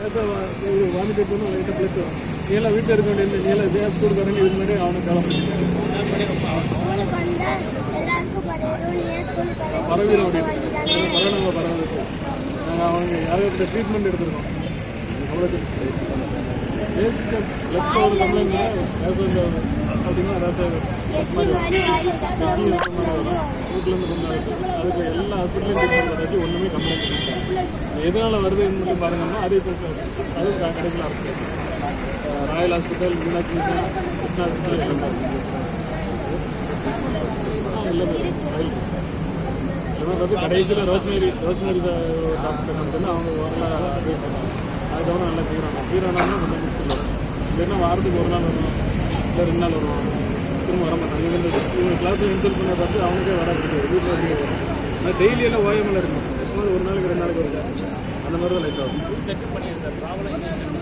Vomit எடுத்து லைட்டாக blood நீ எல்லாம் வீட்டில் இருக்க வேண்டியது நீ எல்லாம் இதே ஸ்கூலுக்கு வரேன் இது மாதிரி அவனை கிளம்பு ஸ்கூலுக்கு வந்தா எல்லாருக்கும் பரவிடும் நீ ஏன் ஸ்கூலுக்கு வர பரவிடும் அப்படின்னு கொரோனாவை பரவாயில்ல நாங்கள் அவனுக்கு யாரும் ட்ரீட்மெண்ட் எடுத்துருக்கோம். அவ்வளோக்கு பேசிக்காக பிளட் ஒரு கம்ப்ளைண்ட் அப்படின்னா எச்சி மாதிரி அதுக்கு எல்லா ஹாஸ்பிட்டலையும் ட்ரீட்மெண்ட் ஒன்றுமே கம்ப்ளைண்ட் இல்லை. எதனால் வருதுன்னு மட்டும் பாருங்கன்னா அது இப்போ அது கிடைக்கல royal hospital Meenakshi mission Krishna hospital எல்லாம் இல்லை கடைசியில் ரோஸ்மேரி ரோஸ்மேரி டாக்டர் மட்டும்தான் அவங்க வரல ட்ரீட் அதுக்கப்புறம் நல்லா தீரானா தீரானா கொஞ்சம் முஸ்கில் வரும் இல்லைன்னா வாரத்துக்கு ஒரு நாள் வருவான். இல்லை ரெண்டு நாள் வருவாங்க திரும்ப வர மாட்டாங்க இவங்க இன்சல் பண்ண பார்த்து அவனுக்கே வர முடியாது வீட்டில் வந்து ஆனால் டெய்லி எல்லாம் இருக்கும் எப்போது ஒரு நாளைக்கு ரெண்டு நாளைக்கு வருது அந்த மாதிரி தான் லைட் ஆகும் செக் பண்ணிடுங்க சார். ப்ராப்ளம்